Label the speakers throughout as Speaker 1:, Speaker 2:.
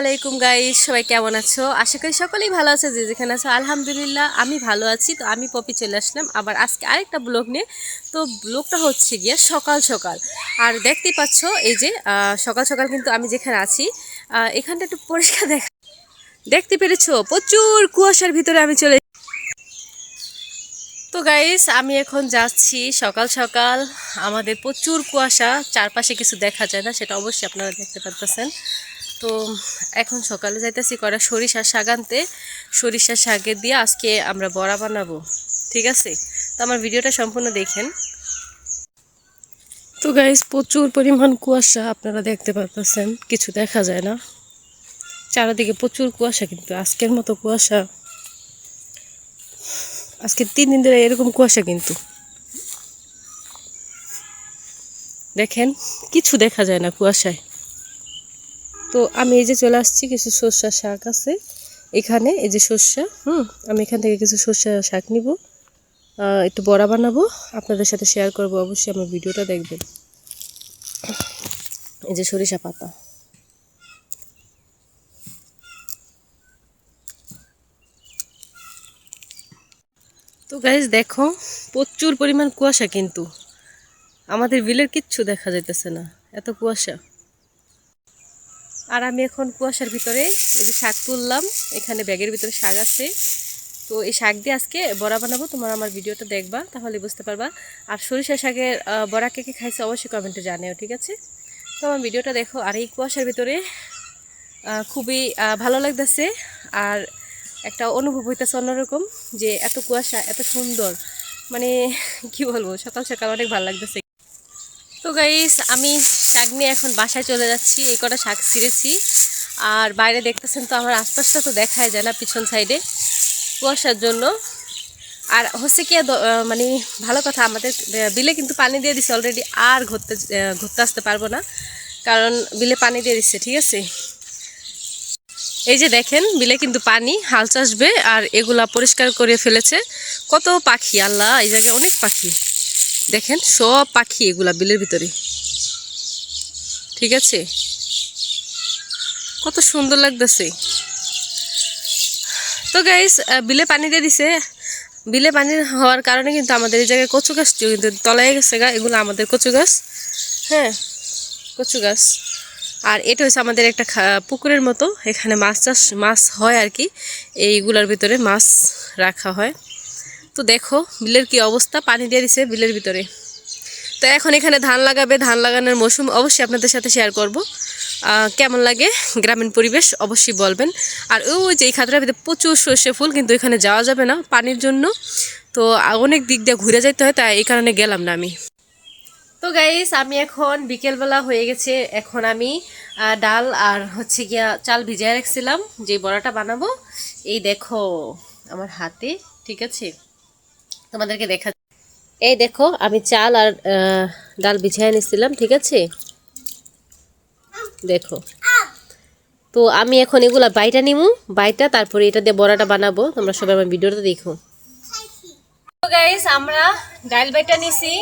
Speaker 1: আলাইকুম গাইস সবাই কেমন আছো? আশা করি সকলেই ভালো আছে, যে যেখানে আছো। আলহামদুলিল্লাহ, আমি ভালো আছি। তো আমি পপি চলে আসলাম। আবার আজকে আরেকটা ব্লগ নিয়ে। তো ব্লগটা হচ্ছে গিয়ে সকাল সকাল। আর দেখতেই পাচ্ছ, এই যে সকাল সকাল কিন্তু আমি যেখানে আছি এখানটা একটু পরিষ্কার দেখা দেখতে পেরেছ? প্রচুর কুয়াশার ভিতরে আমি চলে তো গাইস আমি এখন যাচ্ছি সকাল সকাল। আমাদের প্রচুর কুয়াশা। চারপাশে কিছু দেখা যায় না, সেটা অবশ্যই আপনারা দেখতে পাচ্ছেন তো এখন সকালে যাইতেছি করা সরিষার শাক আনতে। সরিষার শাকের দিয়ে আজকে আমরা বড়া বানাবো, ঠিক আছে? তো আমার ভিডিওটা সম্পূর্ণ দেখেন। তো গাইস প্রচুর পরিমাণ কুয়াশা আপনারা দেখতে পাচ্ছেন কিছু দেখা যায় না। চারিদিকে প্রচুর কুয়াশা, কিন্তু আজকের মতো কুয়াশা, আজকে তিন দিন ধরে এরকম কুয়াশা কিন্তু। দেখেন, কিছু দেখা যায় না কুয়াশায়। তো আমি এই যে চলে আসছি, কিছু সর্ষা শাক আছে। এখানে এই যে সর্ষা, হুম, আমি এখান থেকে কিছু সর্ষা শাক নিব। একটু বড়া বানাবো। আপনাদের সাথে শেয়ার করব, অবশ্যই আমার ভিডিওটা দেখবেন। এই যে সরিষা পাতা। তো গাইজ দেখো, প্রচুর পরিমাণ কুয়াশা কিন্তু। আমাদের বিলের কিচ্ছু দেখা যাইতেছে না। এত কুয়াশা। আর আমি এখন কুয়াশার ভিতরে এই যে শাক তুললাম, এখানে ব্যাগের ভিতরে শাক আছে। তো এই শাক দিয়ে আজকে বড়া বানাবো, তোমার আমার ভিডিওটা দেখবা, তাহলে বুঝতে পারবা। আর সরিষা শাকের বড়া কে খাইছে অবশ্যই কমেন্টে জানিও, ঠিক আছে? তো আমার ভিডিওটা দেখো, আর এই কুয়াশার ভিতরে খুবই ভালো লাগতেছে। আর একটা অনুভব হইতেছে অন্যরকম যে এত কুয়াশা, এত সুন্দর। মানে কি বলব সকাল সকাল অনেক ভালো লাগতেছে। তো গাইস আমি শাক নিয়ে এখন বাসায় চলে যাচ্ছি, এই কটা শাক ছিঁড়েছি। আর বাইরে দেখতেছেন তো আমার আশপাশটা তো দেখাই যায় না পিছন সাইডে কুয়াশার জন্য। আর হচ্ছে কি মানে ভালো কথা, আমাদের বিলে কিন্তু পানি দিয়ে দিছে অলরেডি আর ঘুরতে ঘুরতে আসতে পারব না। কারণ বিলে পানি দিয়ে দিচ্ছে ঠিক আছে? এই যে দেখেন, বিলে কিন্তু পানি, হাল চাষবে, আর এগুলা পরিষ্কার করে ফেলেছে। কত পাখি, আল্লাহ, এই জায়গায় অনেক পাখি। দেখেন, সব পাখি এগুলা বিলের ভিতরে। ঠিক আছে? কত সুন্দর লাগতেছে। তো গাইস বিলে পানি দিয়ে দিছে। বিলে পানি হওয়ার কারণে কিন্তু আমাদের এই জায়গায় কচু গাছ কিন্তু তলায় গেছে গা, এগুলো আমাদের কচু গাছ। হ্যাঁ কচু গাছ। আর এটা হচ্ছে আমাদের একটা পুকুরের মতো। এখানে মাছ চাষ, মাছ হয় আর কি। এইগুলোর ভিতরে মাছ রাখা হয়। তো দেখো, বিলের কি অবস্থা? পানি দিয়ে দিছে বিলের ভিতরে। তো এখন এখানে ধান লাগাবে, ধান লাগানোর মৌসুম অবশ্যই আপনাদের সাথে শেয়ার করব। কেমন লাগে গ্রামীণ পরিবেশ অবশ্যই বলবেন। আর ওই যে এই খাতটার ভিতরে প্রচুর সর্ষে ফুল কিন্তু এখানে যাওয়া যাবে না পানির জন্য। তো অনেক দিক দিয়ে ঘুরে যেতে হয়, তাই এই কারণে গেলাম না আমি। তো গাইস আমি এখন বিকেলবেলা হয়ে গেছে। এখন আমি ডাল আর হচ্ছে গিয়া চাল ভিজিয়ে রাখছিলাম, যে বড়াটা বানাবো। এই দেখো, আমার হাতে, ঠিক আছে? তোমাদেরকে দেখা এই দেখো, আমি চাল আর ডাল বিছিয়ে নিছিলাম ঠিক আছে? দেখো। তো আমি এখন এগুলা বাইটা নিমু, বাইটা, তারপরে এটা দিয়ে বড়াটা বানাবো। তোমরা সবাই আমার ভিডিওটা দেখো। গাইস আমরা ডাল বাইটা নিছি।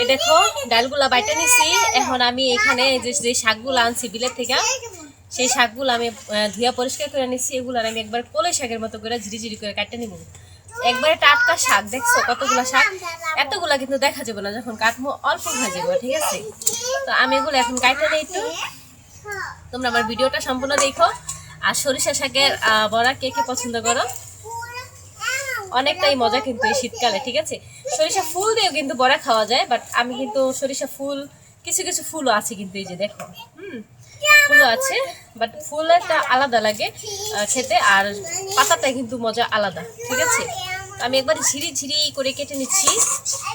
Speaker 1: এ দেখো, ডালগুলা বাইটা নিছি। এখন আমি এখানে যে যে শাকগুলো আনছি বিলের থেকে, সেই শাকগুলো আমি ধুয়া পরিষ্কার করে নিছি। এগুলো আমি একবার কলই শাকের মতো করে ঝিরি ঝিরি করে কাটতে নিব। একবারে টাটকা শাক, দেখছ কতগুলা শাক? এতগুলা কিন্তু দেখা যাবে না যখন কাটবো, অল্প হয়ে যাবে, ঠিক আছে? তো আমি এগুলো এখন কাটতে দিই একটু। তোমরা আমার ভিডিওটা সম্পূর্ণ দেখো। আর সরিষা শাকের বড়া কে কে পছন্দ করো? অনেকটাই মজা কিন্তু এই শীতকালে, ঠিক আছে? সরিষা ফুল দিয়েও কিন্তু বড়া খাওয়া যায় বাট আমি কিন্তু সরিষা ফুল, কিছু কিছু ফুলও আছে কিন্তু এই যে দেখো, হুম? ফুলও আছে বাট ফুলটা আলাদা লাগে খেতে, আর পাতাটা কিন্তু মজা আলাদা, ঠিক আছে? আমি একবার ঝিরি ঝিরি করে কেটে নিচ্ছি।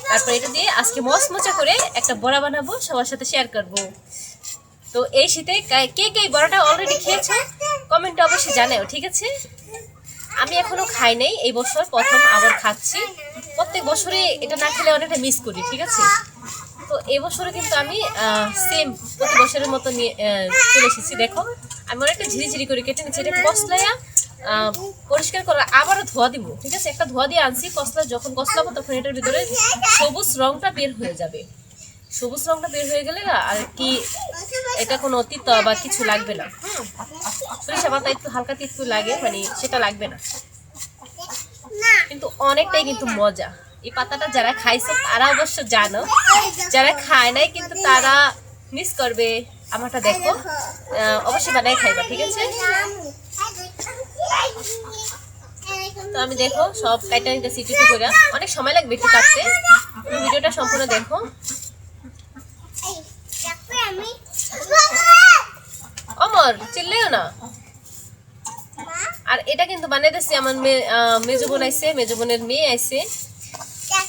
Speaker 1: তারপর এটা দিয়ে আজকে মচমচা করে একটা বড়া বানাবো, সবার সাথে শেয়ার করব। তো এই শীতে কে কে বড়াটা অলরেডি খেয়েছো কমেন্টে অবশ্যই জানাও, ঠিক আছে? আমি এখনও খাই নাই, এই বছর প্রথম আবার খাচ্ছি। প্রত্যেক বছরে এটা না খেলে অনেকটা মিস করি, ঠিক আছে? তো এই বছরে কিন্তু আমি সেম প্রতি বছরের মতো নিয়ে চলে এসেছি, দেখো। আমি অনেকটা ঝিরিঝিরি করে কেটে নিচ্ছি এটা কসলাইয়া পরিষ্কার করে আবারও ধোয়া দিব, ঠিক আছে? একটা ধোয়া দিয়ে আনছি, কসলা যখন কসলাবো তখন এটার ভিতরে সবুজ রংটা বের হয়ে যাবে। সবুজ রংটা বের হয়ে গেলে না আর কি এটা কোনো অতীত বা কিছু লাগবে না সরিষা পাতা একটু হালকা একটু লাগে মানে সেটা লাগবে না। কিন্তু অনেকটাই কিন্তু মজা। এই পাতাটা যারা খাইছে তারা অবশ্য জানো। যারা খায় নাই কিন্তু তারা মিস করবে। আমারটা দেখো। অবশ্যই বানাই খাইবা, ঠিক আছে? তো আমি দেখো, সব কাইটা নিতেছি একটু করে অনেক সময় লাগবে একটু কাটতে। ভিডিওটা সম্পূর্ণ দেখো। অমর চিল্লেও না। আর এটা কিন্তু বানাইতেছি আমার মেয়ে মেজো বোন আইছে, মেজো বোনের মেয়ে আইছে।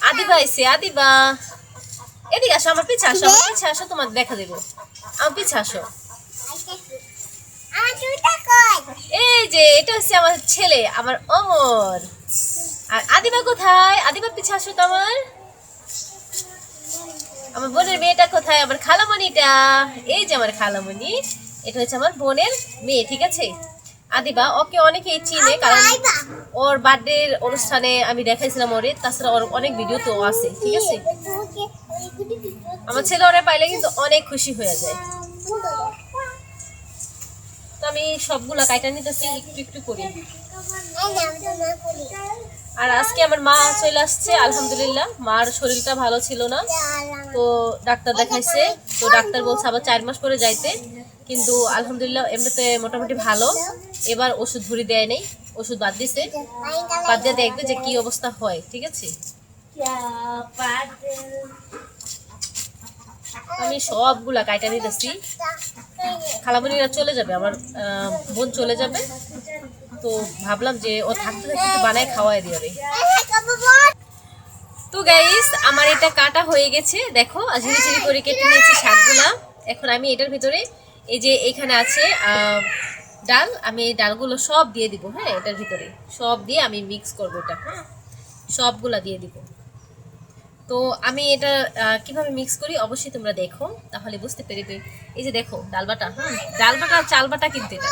Speaker 1: আদিবা আইছে আদিবা। এদিকে আসো আমার পিছে আসো আমার পিছে আসো তোমার দেখা দেবো। আমার পিছে আসো। এই যে এটা হচ্ছে আমার ছেলে আমার অমর। আর আদিবা কোথায়? আদিবা পিছে আসো তো আমার আমার বোনের মেয়েটা কোথায়? আমার খালামণিটা। এই যে আমার খালামণি এটা হচ্ছে আমার বোনের মেয়ে ঠিক আছে? আদিবা ওকে অনেকেই চিনে কারণ ওর বার্থডে অনুষ্ঠানে আমি দেখাইছিলাম ওরে তাছাড়া ওর অনেক ভিডিও তো আছে ঠিক আছে? আমার ছেলে ওরা পাইলে কিন্তু অনেক খুশি হয়ে যায়। তো আমি সবগুলা কাইটা নিতেছি একটু একটু করি। আর আজকে আমার মা চলে আসছে আলহামদুলিল্লাহ। মার শরীরটা ভালো ছিল না। তো ডাক্তার দেখাইছে। তো ডাক্তার বলছে আবার চার মাস পরে যাইতে। কিন্তু আলহামদুলিল্লাহ এমনিতে মোটামুটি ভালো। এবার ওষুধ ভরি দেয় নেই, ওষুধ বাদ দিছে। বাদ দিয়ে দেখবে যে কি অবস্থা হয়, ঠিক আছে? আমি সবগুলা কাইটা নিতেছি খালামণিরা চলে যাবে, আমার বোন চলে যাবে। তো ভাবলাম যে ও থাকতে থাকতে বানায় খাওয়াই রে। তো গাইস আমার এটা কাটা হয়ে গেছে। দেখো ঝিরি করে কেটে নিয়েছি শাকগুলা। এখন আমি এটার ভিতরে এই যে এখানে আছে ডাল, আমি এই ডালগুলো সব দিয়ে দিব হ্যাঁ এটার ভিতরে। সব দিয়ে আমি মিক্স করব এটা হ্যাঁ? সবগুলা দিয়ে দিব। তো আমি এটা কীভাবে মিক্স করি অবশ্যই তোমরা দেখো, তাহলে বুঝতে পেরেবে। এই যে দেখো ডালবাটা হ্যাঁ? ডালবাটা চালবাটা কিন্তু এটা।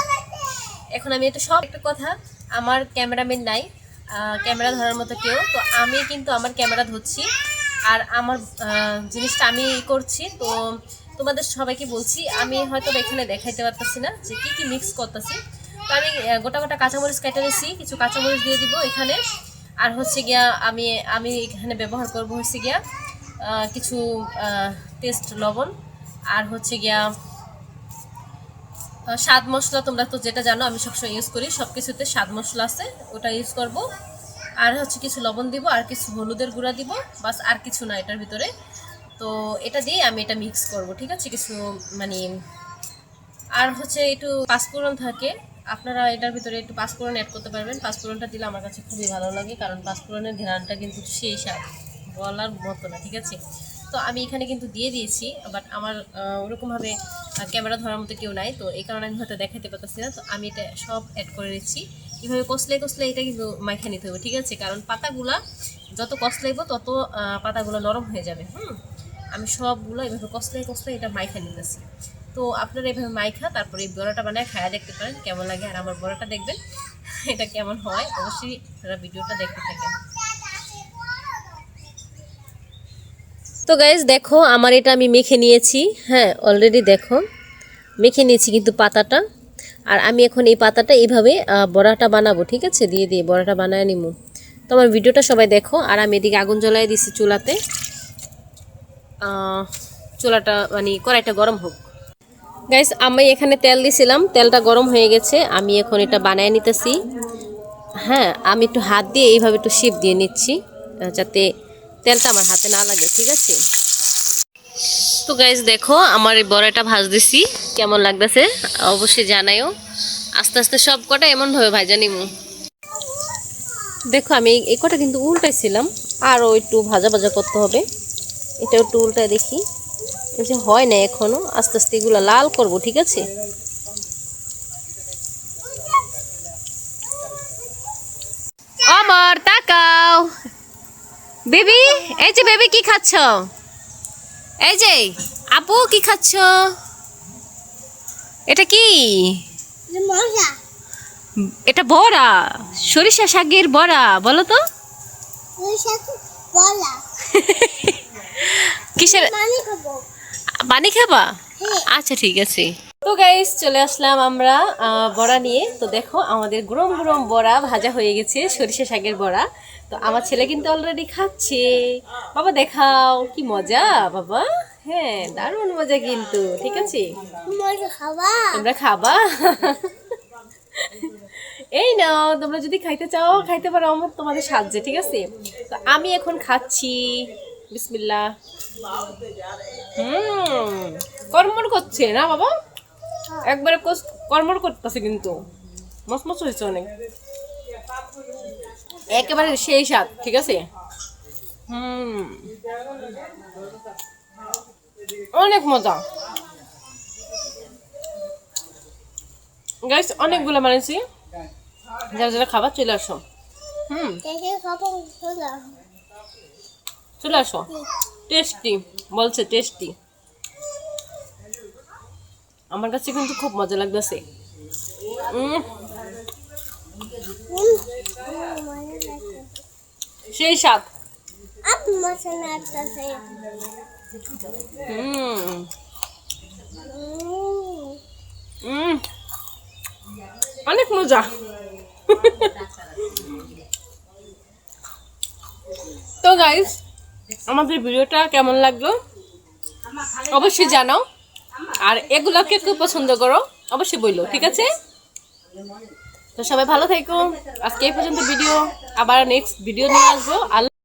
Speaker 1: এখন আমি এটা সব, একটা কথা, আমার ক্যামেরাম্যান নাই ক্যামেরা ধরার মতো কেউ, তো আমি কিন্তু আমার ক্যামেরা ধরছি। আর আমার জিনিসটা আমি করছি, তো তোমাদের সবাইকে বলছি, আমি হয়তো এখানে দেখাইতে পারতেছি না যে কি কি মিক্স করতেছি। তো আমি গোটা গোটা কাঁচামরিচ কেটে নিয়েছি কিছু কাঁচামরিচ দিয়ে দিব এখানে। আর হচ্ছে গিয়া, আমি আমি এখানে ব্যবহার করব হচ্ছে গিয়া কিছু টেস্ট লবণ। আর হচ্ছে গিয়া স্বাদ মশলা তোমরা তো যেটা জানো, আমি সবসময় ইউজ করি সব কিছুতে স্বাদ মশলা আছে, ওটা ইউজ করব। আর হচ্ছে কিছু লবণ দিব, আর কিছু হলুদের গুঁড়া দিব, বাস আর কিছু না এটার ভিতরে। তো এটা দিয়ে আমি এটা মিক্স করব, ঠিক আছে? কিছু মানে আর হচ্ছে একটু পাঁচফোড়ন থাকে। আপনারা এটার ভিতরে একটু পাঁচফোড়ন অ্যাড করতে পারবেন। পাঁচফোড়নটা দিলে আমার কাছে খুবই ভালো লাগে, কারণ পাঁচফোড়নের ঘ্রাণটা কিন্তু সেই স্বাদ, বলার মতো না, ঠিক আছে? তো আমি এখানে কিন্তু দিয়ে দিয়েছি বাট আমার ওরকমভাবে ক্যামেরা ধরার মতো কেউ নাই, তো এই কারণে আমি হয়তো দেখাতে পারতেছি না। তো আমি এটা সব অ্যাড করে দিচ্ছি। এভাবে কষলে কষলে এটা কিন্তু মাইখা নিতে হবে, ঠিক আছে? কারণ পাতাগুলা যত কষলাইব তত পাতাগুলো নরম হয়ে যাবে, হুম? আমি সবগুলো এভাবে কষলে কষলে এটা মাইখা নিতেছি। তো আপনারা এভাবে মাইখা, তারপরে এই বড়াটা বানায় খায়া দেখতে পারেন, কেমন লাগে আর আমার বড়াটা দেখবেন, এটা কেমন হয়, অবশ্যই আপনারা ভিডিওটা দেখতে থাকেন। তো গাইজ দেখো, আমার এটা আমি মেখে নিয়েছি হ্যাঁ অলরেডি দেখো, মেখে নিয়েছি কিন্তু পাতাটা, আর আমি এখন এই পাতাটা এইভাবে বড়াটা বানাবো, ঠিক আছে? দিয়ে দিয়ে বড়াটা বানায় নিবো তো আমার ভিডিওটা সবাই দেখো, আর আমি এদিকে আগুন জ্বলাই দিছি চুলাতে। চুলাটা মানে কড়াইটা গরম হোক। গাইস, আমি এখানে তেল দিছিলাম, তেলটা গরম হয়ে গেছে, আমি এখন এটা বানায় নিতেছি। হ্যাঁ আমি একটু হাত দিয়ে এইভাবে একটু শিপ দিয়ে নিচ্ছি যাতে তেলটা আমার হাতে না লাগে, ঠিক আছে? তো গাইস, দেখো, আমার এই বড়াটা ভাজ দিছি কেমন লাগতেছে? অবশ্যই জানাইও। আস্তে আস্তে সব কটা এমনভাবে ভাজা নিমু। দেখো, আমি এই কটা কিন্তু উল্টাইছিলাম, আরও একটু ভাজা ভাজা করতে হবে। এটা একটু উল্টায় দেখি। এই যে হয় না এখনও আস্তে আস্তে এগুলো লাল করব ঠিক আছে? অমর তাকাও। বেবি এই যে বেবি কি খাচ্ছ? এই যে আপু কি খাচ্ছ? এটা কি? এটা বড়া সরিষা শাকের বড়া বলো তো। কিসের?
Speaker 2: পানি খাব।
Speaker 1: খাবা?
Speaker 2: হ্যাঁ।
Speaker 1: আচ্ছা ঠিক আছে। তো গাইস চলে আসলাম আমরা বড়া নিয়ে। তো দেখো আমাদের গরম গরম বড়া ভাজা হয়ে গেছে সরিষা শাকের বড়া। তো আমার ছেলে কিন্তু অলরেডি খাচ্ছে। বাবা দেখাও কি মজা বাবা। হ্যাঁ দারুণ মজা কিন্তু ঠিক আছে?
Speaker 2: খাবা?
Speaker 1: তোমরা খাবা? এই নাও তোমরা যদি খাইতে চাও খাইতে পারো আমার তোমাদের সাহায্যে ঠিক আছে? তো আমি এখন খাচ্ছি। বিসমিল্লাহ। হুম, কর্মর করছে না বাবা? একবারে কর্মর করতেছে কিন্তু। মস মস হয়েছে অনেক। একেবারে সেই স্বাদ, ঠিক আছে? হুম, অনেক মজা। গাইস অনেকগুলো বানিয়েছি যারা যারা খাবার চলে আসো। হুম। চলে আসো। টেস্টি বলছে টেস্টি আমার কাছে কিন্তু খুব মজা লাগতেছে। সেই স্বাদ। অনেক মজা। তো গাইস আমাদের ভিডিওটা কেমন লাগল? অবশ্যই জানাও। আর এগুলোকে খুব পছন্দ করো, অবশ্যই বলল ঠিক আছে? তো সবাই ভালো থেকো। আজকে এই পর্যন্ত ভিডিও। আবার নেক্সট ভিডিও নিয়ে আসব। আল্লাহ